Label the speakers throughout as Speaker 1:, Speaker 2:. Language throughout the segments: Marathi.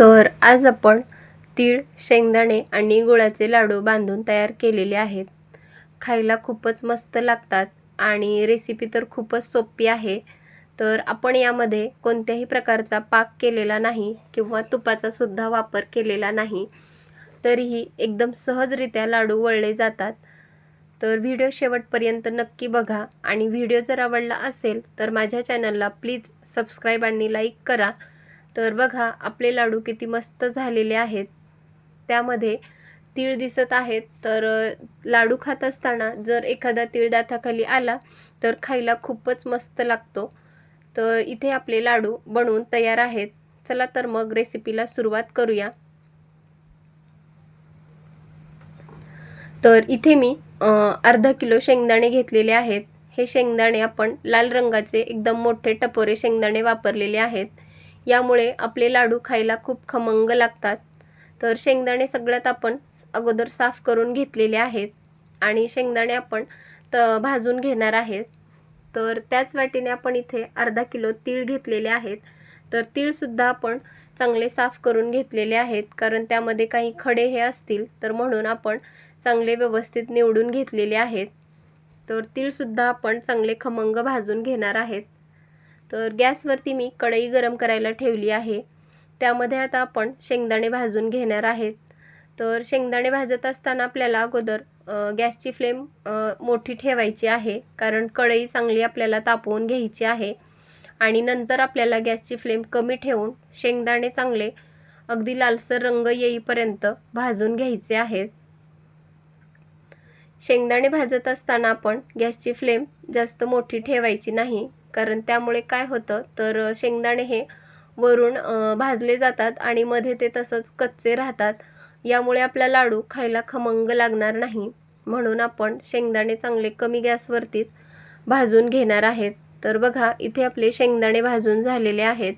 Speaker 1: तर आज आपण तीळ शेंगदाणे आणि गुळाचे लाडू बांधून तयार केलेले आहेत. खायला खूपच मस्त लागतात आणि रेसिपी तर खूपच सोपी आहे. तर आपण यामध्ये कोणत्याही प्रकारचा पाक केलेला नाही किंवा तुपाचा सुद्धा वापर केलेला नाही. तरीही एकदम सहजरित्या लाडू वळले जातात. तर व्हिडिओ शेवटपर्यंत नक्की बघा आणि व्हिडिओ जर आवडला असेल तर माझ्या चॅनलला प्लीज सबस्क्राईब आणि लाईक करा. तर बघा आपले लाडू किती मस्त झालेले आहेत. त्यामध्ये तीळ दिसत आहेत. तर लाडू खात असताना जर एखादा तीळ दाताखाली आला तर खायला खूपच मस्त लागतो. तर इथे आपले लाडू बनवून तयार आहेत. चला तर मग रेसिपीला सुरुवात करूया. तर इथे मी अर्धा किलो शेंगदाणे घेतलेले आहेत. हे शेंगदाणे आपण लाल रंगाचे एकदम मोठे टपोरे शेंगदाणे वापरलेले आहेत. यामुळे आपले लाडू खायला खूप खमंग लागतात. तर शेंगदाणे सगळ्यात आपण अगोदर साफ करून घेतलेले आहेत आणि शेंगदाणे आपण त भाजून घेणार आहेत. तर त्याच वाटीने आपण इथे अर्धा किलो तीळ घेतलेले आहेत. तर तीळसुद्धा आपण चांगले साफ करून घेतलेले आहेत. कारण त्यामध्ये काही खडे हे असतील तर म्हणून आपण चांगले व्यवस्थित निवडून घेतलेले आहेत. तर तीळसुद्धा आपण चांगले खमंग भाजून घेणार आहेत. तर गॅसवरती मी कढई गरम करायला ठेवली आहे. त्यामध्ये आता आपण शेंगदाणे भाजून घेणार आहेत. तर शेंगदाणे भाजत असताना आपल्याला अगोदर गॅसची फ्लेम मोठी ठेवायची आहे. कारण कढई चांगली आपल्याला तापवून घ्यायची आहे. आणि नंतर आपल्याला गॅसची फ्लेम कमी ठेवून शेंगदाणे चांगले अगदी लालसर रंग येईपर्यंत भाजून घ्यायचे आहेत. शेंगदाणे भाजत असताना आपण गॅसची फ्लेम जास्त मोठी ठेवायची नाही. कारण त्यामुळे काय होतं तर शेंगदाणे हे वरून भाजले जातात आणि मध्ये ते तसंच कच्चे राहतात. यामुळे आपला लाडू खायला खमंग लागणार नाही. म्हणून आपण शेंगदाणे चांगले कमी गॅसवरतीच भाजून घेणार आहेत. तर बघा इथे आपले शेंगदाणे भाजून झालेले आहेत.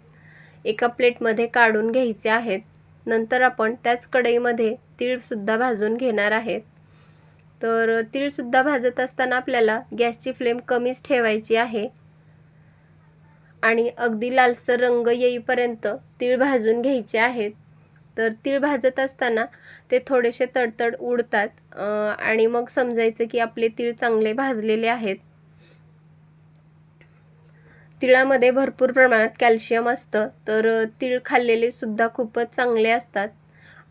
Speaker 1: एका प्लेटमध्ये काढून घ्यायचे आहेत. नंतर आपण त्याच कढईमध्ये तीळसुद्धा भाजून घेणार आहेत. तर तीळसुद्धा भाजत असताना आपल्याला गॅसची फ्लेम कमीच ठेवायची आहे. आणि अगदी लालसर रंग येईपर्यंत तीळ भाजून घ्यायचे आहेत. तर तीळ भाजत असताना ते थोडेसे तडतड उडतात आणि मग समजायचं की आपले तीळ चांगले भाजलेले आहेत. तिळामध्ये भरपूर प्रमाणात कॅल्शियम असतं तर तीळ खाल्लेले सुद्धा खूपच चांगले असतात.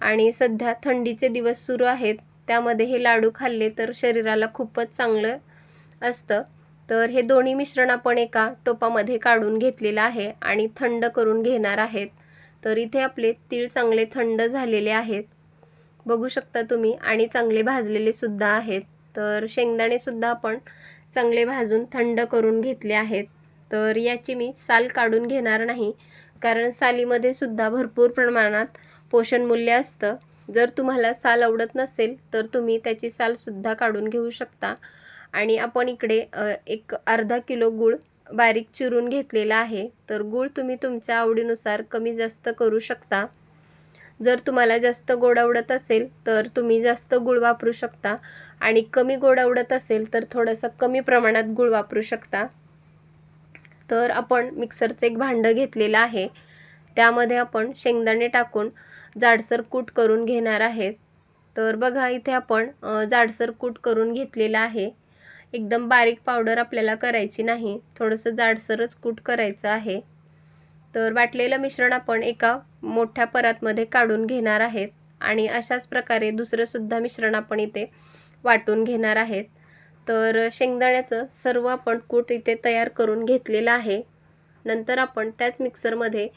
Speaker 1: आणि सध्या थंडीचे दिवस सुरू आहेत त्यामध्ये हे लाडू खाल्ले तर शरीराला खूपच चांगलं असतं. तर हे दोन्ही मिश्रण आपण एका टोपामध्ये काढून घेतलेलं आहे आणि थंड करून घेणार आहेत. तर इथे आपले तीळ चांगले थंड झालेले आहेत. बघू शकता तुम्ही आणि चांगले भाजलेले सुद्धा आहेत. तर शेंगदाणेसुद्धा आपण चांगले भाजून थंड करून घेतले आहेत. तर याची मी साल काढून घेणार नाही कारण सालीमध्ये सुद्धा भरपूर प्रमाणात पोषण मूल्य असतं. जर तुम्हाला साल आवडत नसेल तर तुम्ही त्याची सालसुद्धा काढून घेऊ शकता. आणि आपण इकडे एक अर्धा किलो गूळ बारीक चिरून घेतलेला आहे. तर गूळ तुम्ही तुमच्या आवडीनुसार कमी जास्त करू शकता. जर तुम्हाला जास्त गोड आवडत असेल तर तुम्ही जास्त गूळ वापरू शकता. आणि कमी गोड आवडत असेल तर थोडंसं कमी प्रमाणात गूळ वापरू शकता. तर आपण मिक्सरचं एक भांडं घेतलेलं आहे. त्यामध्ये आपण शेंगदाणे टाकून जाडसर कूट करून घेणार आहेत तर बघा इथे आपण जाडसर कूट करून घेतलेलं आहे. एकदम बारीक पावडर आपल्याला करायची नाही. थोडंसं जाडसरच कूट करायचं आहे. तर वाटलेलं मिश्रण आपण एका मोठ्या परातमध्ये काढून घेणार आहेत. आणि अशाच प्रकारे दुसरंसुद्धा मिश्रण आपण इथे वाटून घेणार आहेत. तर शेंगदाण्याचं सर्व आपण कूट इथे तयार करून घेतलेलं आहे. नंतर आपण त्याच मिक्सरमध्ये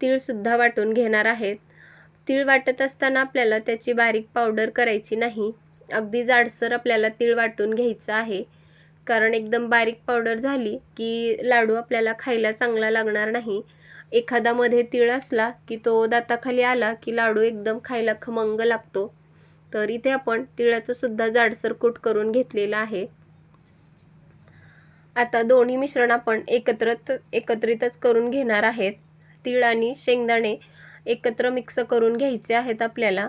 Speaker 1: तीळसुद्धा वाटून घेणार आहेत. तीळ वाटत असताना आपल्याला त्याची बारीक पावडर करायची नाही. अगदी जाडसर आपल्याला तीळ वाटून घ्यायचं आहे. कारण एकदम बारीक पावडर झाली की लाडू आपल्याला खायला चांगला लागणार नाही. एखादामध्ये तीळ असला की तो दाताखाली आला की लाडू एकदम खायला खमंग लागतो. तर इथे आपण तिळाचं सुद्धा जाडसर कूट करून घेतलेलं आहे. आता दोन्ही मिश्रण आपण एकत्रच एकत्रितच करून घेणार आहेत. तीळ आणि शेंगदाणे एकत्र मिक्स करून घ्यायचे आहेत आपल्याला.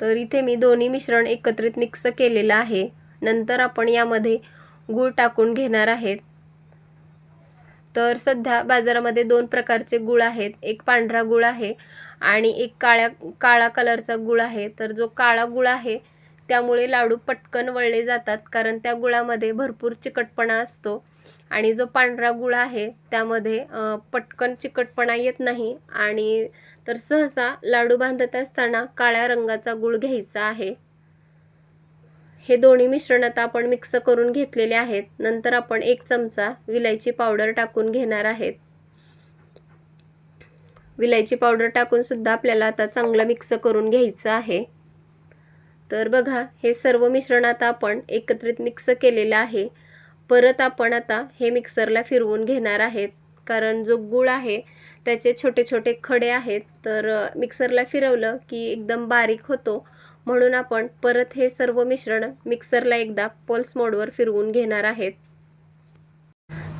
Speaker 1: तर इथे मी दोन्ही मिश्रण एकत्रित मिक्स केलेलं आहे. नंतर आपण यामध्ये गूळ टाकून घेणार आहेत. तर सध्या बाजारामध्ये दोन प्रकारचे गुळ आहेत. एक पांढरा गुळ आहे आणि एक काळ्या काळा कलरचा गुळ आहे. तर जो काळा गुळ आहे त्यामुळे लाडू पटकन वळले जातात कारण त्या गुळामध्ये भरपूर चिकटपणा असतो. आणि जो पांढरा गुळ आहे त्यामध्ये पटकन चिकटपणा येत नाही. आणि तर सहसा लाडू बांधत असताना काळ्या रंगाचा गुळ घ्यायचा आहे. हे दोन्ही मिश्रण आता आपण मिक्स करून घेतलेले आहेत. नंतर आपण एक चमचा विलायची पावडर टाकून घेणार आहेत. विलायची पावडर टाकून सुद्धा आपल्याला आता चांगलं मिक्स करून घ्यायचं आहे. तर बघा हे सर्व मिश्रण आता आपण एकत्रित मिक्स केलेलं आहे. परत आपण आता हे मिक्सरला फिरवून घेणार आहेत. कारण जो गूळ आहे त्याचे छोटे छोटे खडे आहेत. तर मिक्सरला फिरवलं की एकदम बारीक होतो. म्हणून आपण परत हे सर्व मिश्रण मिक्सरला एकदा पल्स मोडवर फिरवून घेणार आहेत.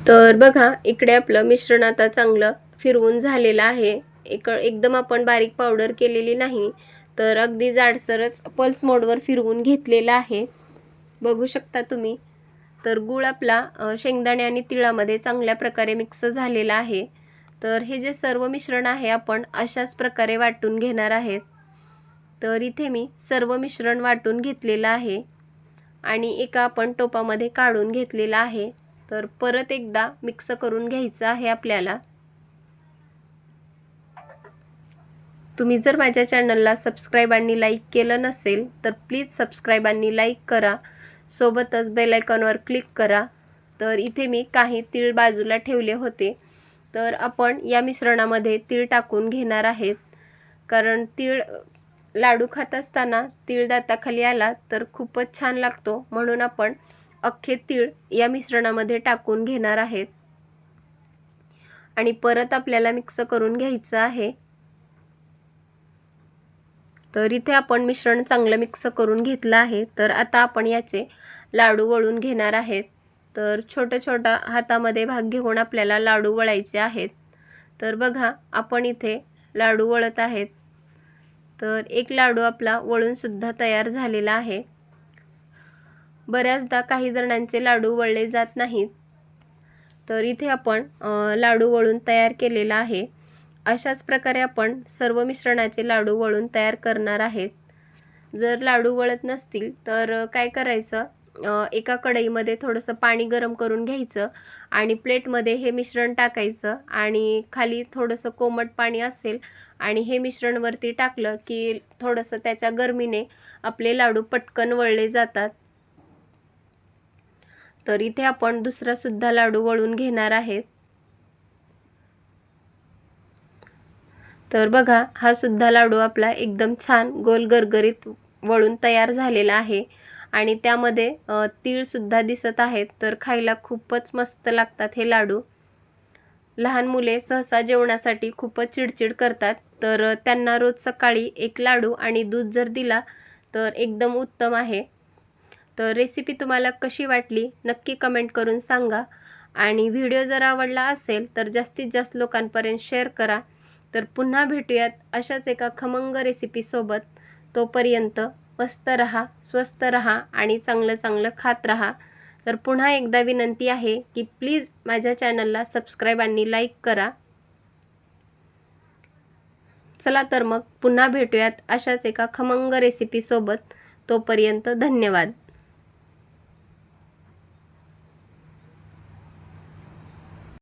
Speaker 1: तर बघा इकडे आपलं मिश्रण आता चांगलं फिरवून झालेलं आहे. एक एकदम आपण बारीक पावडर केलेली नाही तर अगदी जाडसरच पल्स मोडवर फिरवून घेतलेलं आहे. बघू शकता तुम्ही. तर गूळ आपला शेंगदाणे आणि तिळामध्ये चांगल्या प्रकारे मिक्स झालेला आहे. तर हे जे सर्व मिश्रण आहे आपण अशाच प्रकारे वाटून घेणार आहेत. तर इथे मी सर्व मिश्रण वाटून घेतलेलं आहे आणि एका आपण टोपामध्ये काढून घेतलेला आहे. तर परत एकदा मिक्स करून घ्यायचं आहे आपल्याला. तुम्ही जर माझ्या चॅनलला सबस्क्राईब आणि लाईक केलं नसेल तर प्लीज सबस्क्राईब आणि लाईक करा. सोबतच बेलायकॉनवर क्लिक करा. तर इथे मी काही तीळ बाजूला ठेवले होते. तर आपण या मिश्रणामध्ये तीळ टाकून घेणार आहेत. कारण तीळ लाडू खात असताना तीळ दाताखाली आला तर खूपच छान लागतो म्हणून आपण अख्खे तीळ या मिश्रणामध्ये टाकून घेणार आहेत. आणि परत आपल्याला मिक्स करून घ्यायचं आहे. तर इथे आपण मिश्रण चांगलं मिक्स करून घेतलं आहे. तर आता आपण याचे लाडू वळून घेणार आहेत. तर छोट्या छोट्या हातामध्ये भाग घेऊन आपल्याला लाडू वळायचे आहेत. तर बघा आपण इथे लाडू वळत आहेत. तर एक लाडू आपला वळूनसुद्धा तयार झालेला आहे. बऱ्याचदा काही जणांचे लाडू वळले जात नाहीत. तर इथे आपण लाडू वळून तयार केलेला आहे. अशाच प्रकारे आपण सर्व मिश्रणाचे लाडू वळून तयार करणार आहेत. जर लाडू वळत नसतील तर काय करायचं? एका कढईमध्ये थोडंसं पाणी गरम करून घ्यायचं आणि प्लेटमध्ये हे मिश्रण टाकायचं आणि खाली थोडंसं कोमट पाणी असेल आणि हे मिश्रण वरती टाकलं की थोडंसं त्याच्या गरमीने आपले लाडू पटकन वळले जातात. तर इथे आपण दुसरासुद्धा लाडू वळून घेणार आहेत तर बघा हा सुद्धा लाडू आपला एकदम छान गोल गरगरीत वळून तयार झालेला आहे. आणि त्यामध्ये तीळसुद्धा दिसत आहेत. तर खायला खूपच मस्त लागतात हे लाडू. लहान मुले सहसा जेवणासाठी खूपच चिडचिड करतात तर त्यांना रोज सकाळी एक लाडू आणि दूध जर दिला तर एकदम उत्तम आहे. तर रेसिपी तुम्हाला कशी वाटली नक्की कमेंट करून सांगा. आणि व्हिडिओ जर आवडला असेल तर जास्तीत जास्त लोकांपर्यंत शेअर करा. तर पुन्हा भेटूयात अशाच एका खमंग रेसिपीसोबत तोपर्यंत मस्त रहा स्वस्त रहा आणि चांगलं चांगलं खात रहा. तर पुन्हा एकदा विनंती आहे की प्लीज माझ्या चॅनलला सबस्क्राईब आणि लाईक करा. चला तर मग पुन्हा भेटूयात अशाच एका खमंग रेसिपीसोबत तोपर्यंत धन्यवाद.